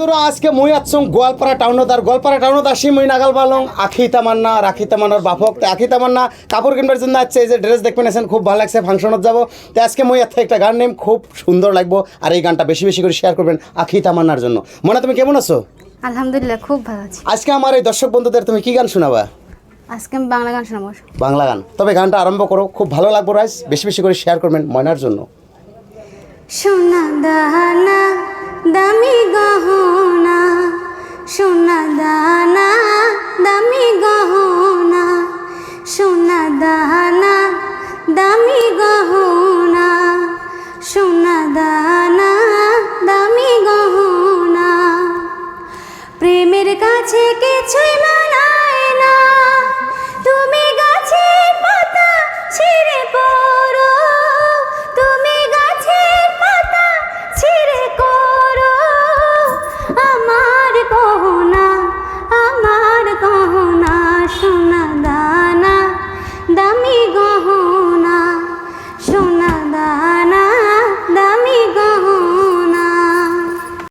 বন্ধুরা আজকে মই আছং গোয়ালপাড়া টাউনত আর গোয়ালপাড়া টাউনত আসি মই নাগাল পালং আখি তামান্না আর আখি তামান্নার বাপক। তো আখি তামান্না কাপড় কিনবার জন্য আসছে এই যে ড্রেস দেখবেন আছেন খুব ভালো লাগছে ফাংশনত যাব। তো আজকে মই এত একটা গান নেম খুব সুন্দর লাগবো আর এই গানটা বেশি বেশি করে শেয়ার করবেন আখি তামান্নার জন্য। মনে তুমি কেমন আছো? আলহামদুলিল্লাহ খুব ভালো আছি। আজকে আমার এই দর্শক বন্ধুদের তুমি কি গান শোনাবা? আজকে আমি বাংলা গান শোনাবো। বাংলা গান। তবে গানটা আরম্ভ করো। খুব ভালো লাগবো রাইস। বেশি বেশি করে শেয়ার করবেন ময়নার জন্য। সোনা দানা পৃথিবীর কাছে কিছুই মানায় না। তুমি গাছে পাতা ছিঁড়ে পড়ো তুমি গাছে পাতা ছিঁড়ে করো। আমার কহনা আমার কহনা শোনা